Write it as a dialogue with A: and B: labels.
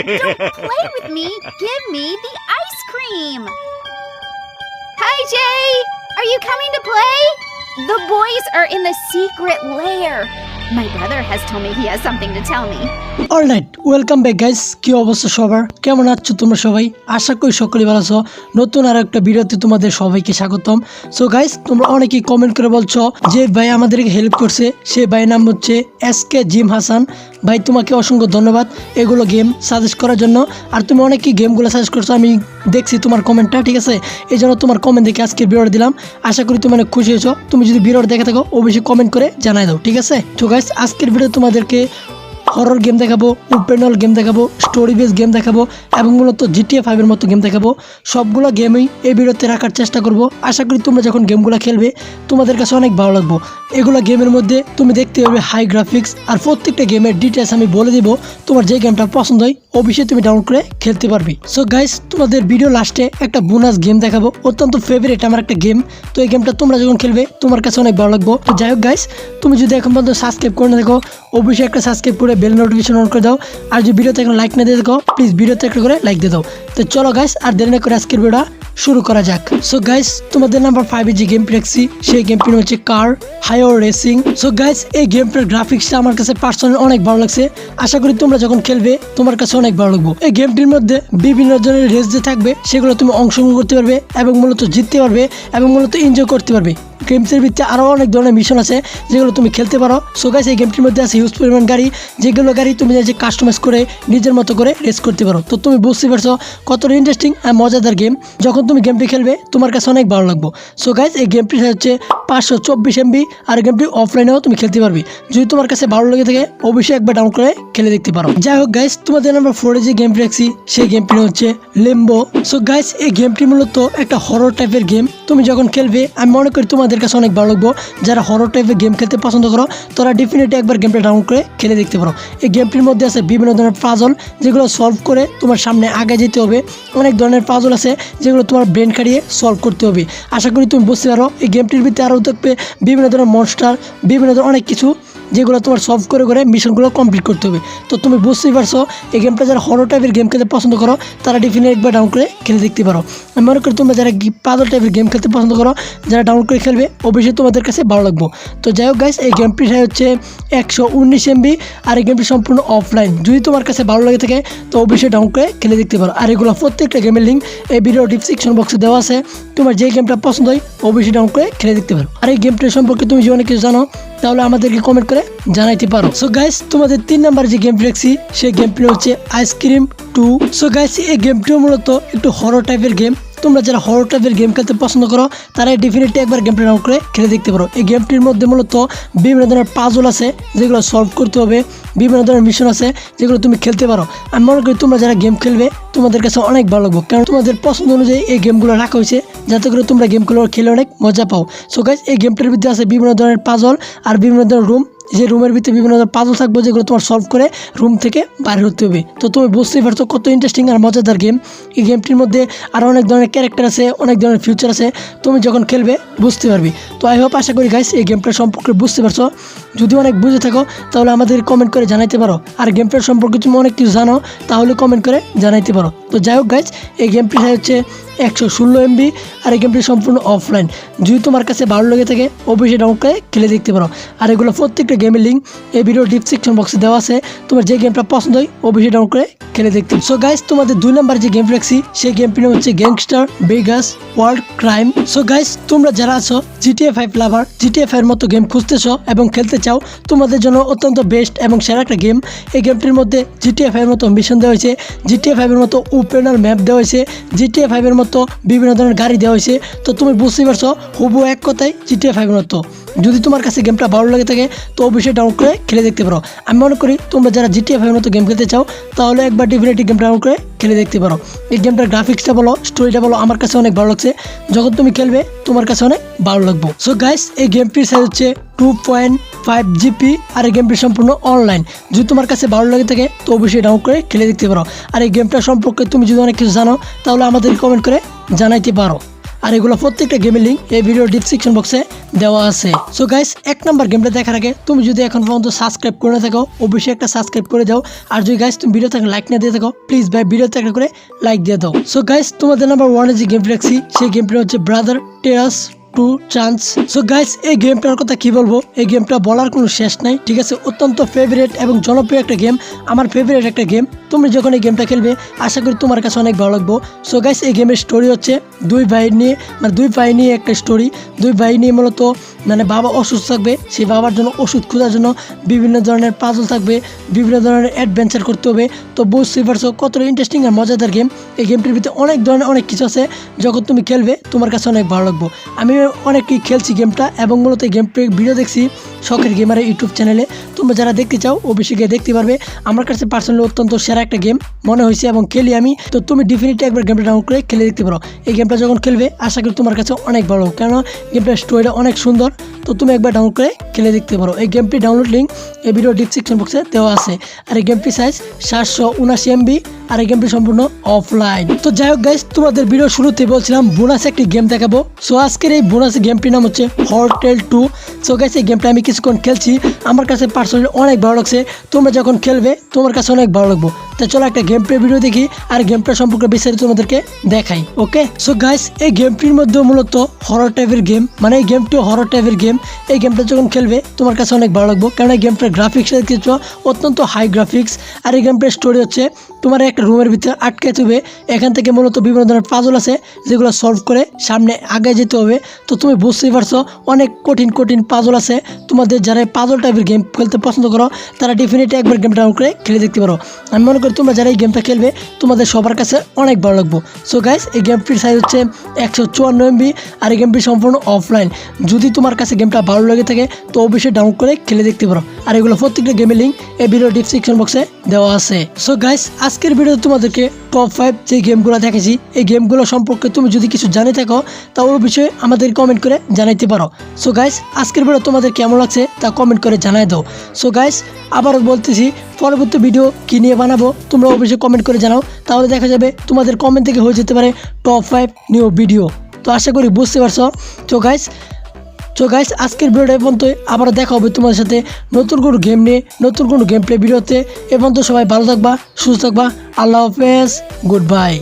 A: Don't play with me. Give me the ice cream. Hi, Jay. Are you coming to play? The boys are in the secret lair. My brother has told me he has something to tell me.
B: Alright welcome back guys কি অবস্থা সবার কেমন আছো তোমরা সবাই আশা করি সকলেই ভালো আছো নতুন আর একটা ভিডিওতে তোমাদের সবাইকে স্বাগতম সো গাইস তোমরা অনেকেই কমেন্ট করে বলছো যে ভাই আমাদেরকে হেল্প করছে সেই ভাইয়ের নাম হচ্ছে এস কে জিম হাসান ভাই, তোমাকে অসংখ্য ধন্যবাদ। এগুলো গেম সাজেস্ট করার জন্য। আর তুমি অনেকই গেমগুলো সাজেস্ট করছ, আমি দেখছি তোমার কমেন্টটা ঠিক আছে? এই জন্য তোমার কমেন্ট দেখে আজকে ভিডিওটা দিলাম। আশা করি তুমি অনেক খুশি হয়েছো। তুমি যদি ভিডিওটা দেখে থাকো, অবশ্যই কমেন্ট করে জানাই দাও, ঠিক আছে? তো গাইস আজকের ভিডিও তোমাদেরকে হরর গেম দেখাবো ওপেনল গেম দেখাবো স্টোরি বেস গেম দেখাবো, এবং মূলত জিটিএ ফাইভের মতো গেম দেখাবো। সবগুলো গেমই এই ভিডিওতে রাখার চেষ্টা করব। আশা করি তোমরা যখন গেমগুলো খেলবে, তোমাদের কাছে অনেক ভালো লাগবো। এগুলো গেমের মধ্যে তুমি দেখতে পাবে হাই গ্রাফিক্স আর প্রত্যেকটা গেমের ডিটেলস আমি বলে দিব। তোমার যে গেমটা পছন্দ হয়, অবশ্যই তুমি ডাউনলোড করে খেলতে পারবে। সো গাইস তোমাদের ভিডিও লাস্টে একটা বোনাস গেম দেখাবো, অত্যন্ত ফেভারিট আমার একটা গেম তো এই গেমটা তোমরা যখন খেলবে, তোমার কাছে অনেক ভালো লাগবো। তো যাই হোক গাইস তুমি যদি এখন পর্যন্ত সাবস্ক্রাইব করে না, দেখো, অবশ্যই একটা সাবস্ক্রাইব করে বেল নোটিফিকেশন অন করে দাও। আর যদি ভিডিওতে এখন লাইক না দিয়ে দেখো প্লিজ ভিডিওতে একটা করে লাইক দিয়ে দাও। তো চলো গাইস আর দেরি না করে আজকের ভিডিওটা শুরু করা যাক। সো গাইস তোমাদের নাম্বার ফাইভে যে গেমটি রাখছি সেই গেমটির হচ্ছে car highway racing so guys এই গেমটার গ্রাফিক্সটা আমার কাছে পার্সোনালি অনেক ভালো লাগছে। আশা করি তোমরা যখন খেলবে, তোমার কাছে অনেক ভালো লাগবে। এই গেমটির মধ্যে বিভিন্ন ধরনের রেস যে থাকবে, সেগুলো তুমি অংশগ্রহণ করতে পারবে এবং মূলত জিততে পারবে এবং মূলত এনজয় করতে পারবে। গেমসের ভিত্তিতে আরও অনেক ধরনের মিশন আছে, যেগুলো তুমি খেলতে পারো। সো গাইস এই গেমটির মধ্যে আছে হিউজ পরিমাণ গাড়ি। যেগুলো গাড়ি তুমি যে কাস্টমাইজ করে, নিজের মতো করে রেস করতে পারো। তো তুমি বুঝতে পারছ কতটা ইন্টারেস্টিং আর মজাদার গেম যখন তুমি গেমটি খেলবে, তোমার কাছে অনেক ভালো লাগবে। সো গাইস এই গেমটি হচ্ছে পাঁচশো চব্বিশ এমবি আর গেমটি অফলাইনেও তুমি খেলতে পারবে। যদি তোমার কাছে ভালো লেগে থাকে, অবশ্যই একবার ডাউনলোড করে খেলে দেখতে পারো। যাই হোক গাইস তোমাদের নাম্বার ফোরে যে গেমটি রাখছি, সেই গেমটি হচ্ছে লেম্বো সো গাইস এই গেমটি মূলত একটা হরর টাইপের গেম তুমি যখন খেলবে, আমি মনে করি তোমাদের কাছে অনেক ভালো লাগবো। যারা হরর টাইপের গেম খেলতে পছন্দ করো, তারা ডেফিনেটলি একবার গেমটা ডাউনলোড করে খেলে দেখতে পারো। এই গেমটির মধ্যে আছে বিভিন্ন ধরনের পাজল যেগুলো সলভ করে তোমার সামনে আগে যেতে হবে। অনেক ধরনের পাজল আছে যেগুলো তোমার ব্রেন খাটিয়ে সলভ করতে হবে। আশা করি তুমি বুঝতে পারো, এই গেমটির ভিতরে আরও দেখবে বিভিন্ন ধরনের মনস্টার বিভিন্ন ধরনের অনেক কিছু। যেগুলো তোমার সলভ করে করে মিশনগুলো কমপ্লিট করতে হবে। তো তুমি বুঝতেই পারছ, এই গেমটা যারা হরর টাইপের গেম খেলতে পছন্দ করো, তারা ডেফিনেটলি একবার ডাউন করে খেলে দেখতে পারো। আমি মনে করি তোমরা যারা পাজল টাইপের গেম খেলতে পছন্দ করো, যারা ডাউন করে খেলবে, অবশ্যই তোমাদের কাছে ভালো লাগবো। তো যাই হোক গাইস এই গেমটির হচ্ছে একশো উনিশ এমবি আর এই গেমটি সম্পূর্ণ অফলাইন যদি তোমার কাছে ভালো লাগে থাকে, তো অবশ্যই ডাউন করে খেলে দেখতে পারো। আর এগুলো প্রত্যেকটা গেমের লিঙ্ক এই ভিডিও ডিসক্রিপশন বক্সে দেওয়া আছে। তোমার যে গেমটা পছন্দ হয়, অবশ্যই ডাউন করে খেলে দেখতে পারো। আর এই গেমটার সম্পর্কে তুমি যদি অনেক কিছু জানো তাহলে আমাদেরকে কমেন্ট করে জানাইতে পারো। সো গাইস তোমাদের তিন নাম্বার যে গেম দেখছি, সেই গেমটি হচ্ছে আইসক্রিম টু সো গাইস এই গেমটিও মূলত একটু হরর টাইপের গেম তোমরা যারা হরর টাইপের গেম খেলতে পছন্দ করো তারা ডেফিনেটলি একবার গেমটা ডাউন করে খেলে দেখতে পারো। এই গেমটির মধ্যে মূলত বিভিন্ন ধরনের পাজল আছে, যেগুলো সলভ করতে হবে, বিভিন্ন ধরনের মিশন আছে, যেগুলো তুমি খেলতে পারো। আমি মনে করি তোমরা যারা গেম খেলবে, তোমাদের কাছে অনেক ভালো লাগবে কারণ তোমাদের পছন্দ অনুযায়ী এই গেমগুলো রাখা হয়েছে, যাতে করে তোমরা গেমগুলো খেলে অনেক মজা পাও। সো গাইস এই গেমটার ভিতরে আছে বিভিন্ন ধরনের পাজল আর বিভিন্ন ধরনের রুম যে রুমের ভিতরে বিভিন্ন ধরনের পাজল থাকবে যেগুলো তোমার সলভ করে রুম থেকে বাইরে হতে হবে। তো তুমি বুঝতেই পারছ কত ইন্টারেস্টিং আর মজাদার গেম এই গেমটির মধ্যে আরও অনেক ধরনের ক্যারেক্টার আছে, অনেক ধরনের ফিউচার আছে। তুমি যখন খেলবে বুঝতে পারবি। তো আই হোপ আশা করি গাইস এই গেমটার সম্পর্কে বুঝতে পারছ। যদি অনেক বুঝে থাকো, তাহলে আমাদের কমেন্ট করে জানাইতে পারো। আর গেমটার সম্পর্কে তুমি অনেক কিছু জানো, তাহলে কমেন্ট করে জানাইতে পারো। তো যাই হোক গাইস এই গেমটি হচ্ছে একশো ষোলো এমবি আর এই গেমটি সম্পূর্ণ অফলাইন যদি তোমার কাছে ভালো লেগে থাকে, অবশ্যই ডাউনলোড করে খেলে দেখতে পারো। আর এগুলো প্রত্যেকটা গেমের লিঙ্ক এই ভিডিও ডিসক্রিপশন বক্সে দেওয়া আছে। তোমার যে গেমটা পছন্দ হয়, অবশ্যই ডাউনলোড করে খেলে দেখতে সো গাইস তোমাদের দুই নাম্বার যে গেম রাখছি, সেই গেমটি হচ্ছে Gangster Vegas World Crime so guys তোমরা যারা আছো GTA five lover GTA five মতো গেম খুঁজতেছো এবং খেলতে চাও, তোমাদের জন্য অত্যন্ত বেস্ট এবং সেরা একটা গেম এই গেমটির মধ্যে জিটিএ ফাইভের মতো মিশন দেওয়া হয়েছে। জিটিএ ফাইভের মতো ওপেনার ম্যাপ দেওয়া হয়েছে জিটিএ ফাইভের মতো বিভিন্ন ধরনের গাড়ি দেওয়া হয়েছে। তো তুমি বুঝতেই পারছ হুবু এক কথায় জিটিএ ফাইভের মতো। যদি তোমার কাছে গেমটা ভালো লাগে থাকে, তো অবশ্যই ডাউনলোড করে খেলে দেখতে পারো। আমি মনে করি তোমরা যারা জিটিএ ফাইভের মতো গেম খেলতে চাও, তাহলে একবার ডেফিনেটলি গেম ডাউনলোড করে খেলে দেখতে পারো। এই গেমটার গ্রাফিক্সটা বলো স্টোরিটা বলো, আমার কাছে অনেক ভালো লাগছে। যখন তুমি খেলবে, তোমার কাছে অনেক ভালো লাগবে। সো গাইস এই গেমটির সাইজ হচ্ছে টু পয়েন্ট ফাইভ জিপি আর এই গেমটি সম্পূর্ণ অনলাইন যদি তোমার কাছে ভালো লাগে থাকে, তো অবশ্যই ডাউনলোড করে খেলে দেখতে পারো। আর এই গেমটা সম্পর্কে তুমি যদি অনেক কিছু জানো, তাহলে আমাদের কমেন্ট করে জানাইতে পারো। আর এগুলো প্রত্যেকটা গেমের লিঙ্ক এই ভিডিও ডিসক্রিপশন বক্সে দেওয়া আছে। সো গাইস এক নাম্বার গেমটা দেখার আগে তুমি যদি এখন পর্যন্ত সাবস্ক্রাইব করে না থাকো, অবশ্যই একটা সাবস্ক্রাইব করে যাও। আর যদি গাইস তুমি ভিডিও থেকে লাইক না দিয়ে থাকো প্লিজ ভাই ভিডিওতে একটা করে লাইক দিয়ে দাও। সো গাইস তোমাদের নাম্বার ওয়ানে যে গেমটি রাখছি সেই গেমটি হচ্ছে ব্রাদার টেরাস টু চান্স সো গাইস এই গেমটার কথা কি বলব? এই গেমটা বলার কোনো শেষ নাই, ঠিক আছে? অত্যন্ত ফেভারিট এবং জনপ্রিয় একটা গেম আমার ফেভারিট একটা গেম তুমি যখন এই গেমটা খেলবে, আশা করি তোমার কাছে অনেক ভালো লাগবো। সো গাইস এই গেমের স্টোরি হচ্ছে দুই ভাই নিয়ে মানে দুই ভাই নিয়ে একটা স্টোরি দুই ভাই নিয়ে মূলত মানে বাবা অসুস্থ থাকবে, সেই বাবার জন্য ওষুধ খোঁজার জন্য বিভিন্ন ধরনের পাজল থাকবে, বিভিন্ন ধরনের অ্যাডভেঞ্চার করতে হবে। তো বুঝতেই পারছ, কতটা ইন্টারেস্টিং আর মজাদার গেম এই গেমটির ভিতরে অনেক ধরনের অনেক কিছু আছে, যখন তুমি খেলবে, তোমার কাছে অনেক ভালো লাগবো। আমি অনেকই খেলছি গেমটা এবং মূলত এই গেমটির ভিডিও দেখছি, শখের গেমারের ইউটিউব চ্যানেলে তোমরা যারা দেখতে চাও, অবশ্যই গিয়ে দেখতে পারবে। আমার কাছে পার্সোনালি অত্যন্ত সেরা একটা গেম মনে হয়েছে এবং খেলি আমি। তো তুমি ডেফিনেটলি একবার গেমটা ডাউনলোড করে খেলে দেখতে পারো। এই গেমটা যখন খেলবে, আশা করি তোমার কাছে অনেক ভালো। কেন গেমটার স্টোরিটা অনেক সুন্দর। তো তুমি একবার ডাউনলোড করে খেলে দেখতে পারো। এই গেমটি ডাউনলোড লিঙ্ক এই ভিডিও ডিসক্রিপশন বক্সে দেওয়া আছে। আর এই গেমটি সাইজ সাতশো উনাশি এমবি আর এই গেমটি সম্পূর্ণ অফলাইন তো যাই হোক গাইস তোমাদের ভিডিও শুরুতে বলছিলাম বোনাস একটি গেম দেখাবো। সো আজকের এই বোনাস গেমটির নাম হচ্ছে হরটেল টু সো গাইস এই গেমটা আমি কিছুক্ষণ খেলছি। আমার কাছে পার্সোনালি অনেক ভালো লাগছে। তোমরা যখন খেলবে তোমার কাছে অনেক ভালো লাগবো। তো চলো একটা গেম প্লে ভিডিও দেখি আর গেমটা সম্পর্কে বিস্তারিত তোমাদেরকে দেখাই ওকে সো গাইস এই গেমটির মধ্যে মূলত হরর টাইপের গেম মানে এই গেমটিও হরর টাইপের গেম এই গেমটা যখন খেলবে, তোমার কাছে অনেক ভালো লাগবে কারণ এই গেমটার গ্রাফিক্সের কিছু অত্যন্ত হাই গ্রাফিক্স আর এই গেমটার স্টোরি হচ্ছে তোমার একটা রুমের ভিতরে আটকে থাকবে, এখান থেকে মূলত বিভিন্ন ধরনের পাজল আছে, যেগুলো সলভ করে সামনে আগে যেতে হবে। তো তুমি বুঝতেই পারছ, অনেক কঠিন কঠিন পাজল আছে। তোমাদের যারা পাজল টাইপের গেম খেলতে পছন্দ করো, তারা ডেফিনেটলি একবার গেমটা করে খেলে দেখতে পারো। আমি মনে করি তোমরা যারা এই গেমটা খেলবে, তোমাদের সবার কাছে অনেক ভালো লাগবো। সো গাইস এই গেমটির সাইজ হচ্ছে একশো চুয়ান্ন এমবি আর এই গেমটি সম্পূর্ণ অফলাইন যদি তোমার কাছে গেমটা ভালো লেগে থাকে, তো অবশ্যই ডাউন করে খেলে দেখতে পারো। আর এগুলো প্রত্যেকটা গেমের লিঙ্ক এই ভিডিও ডিসক্রিপশন বক্সে দেওয়া আছে। সো গাইস আজকের ভিডিওতে তোমাদেরকে টপ ফাইভ যে গেমগুলো দেখেছি, এই গেমগুলো সম্পর্কে তুমি যদি কিছু জানে থাকো তা ওর বিষয়ে আমাদের কমেন্ট করে জানাইতে পারো। সো গাইস আজকের ভিডিও তোমাদের কেমন লাগছে তা কমেন্ট করে জানাই দাও। সো গাইস আবারও বলতেছি, পরবর্তী ভিডিও কী নিয়ে বানাবো তোমরা অবশ্যই কমেন্ট করে জানাও, তাহলে দেখা যাবে তোমাদের কমেন্ট থেকে হয়ে যেতে পারে টপ ফাইভ নিউ ভিডিও তো আশা করি বুঝতে পারছ। তো গাইস তো গাইস আজকের ভিডিওটা এ পর্যন্ত আবার দেখা হবে তোমাদের সাথে নতুন কোনো গেম নিয়ে, নতুন কোনো গেম প্লে ভিডিওতে এ পর্যন্ত সবাই ভালো থাকবা, সুস্থ থাকবা। আল্লাহ হাফেজ গুড বাই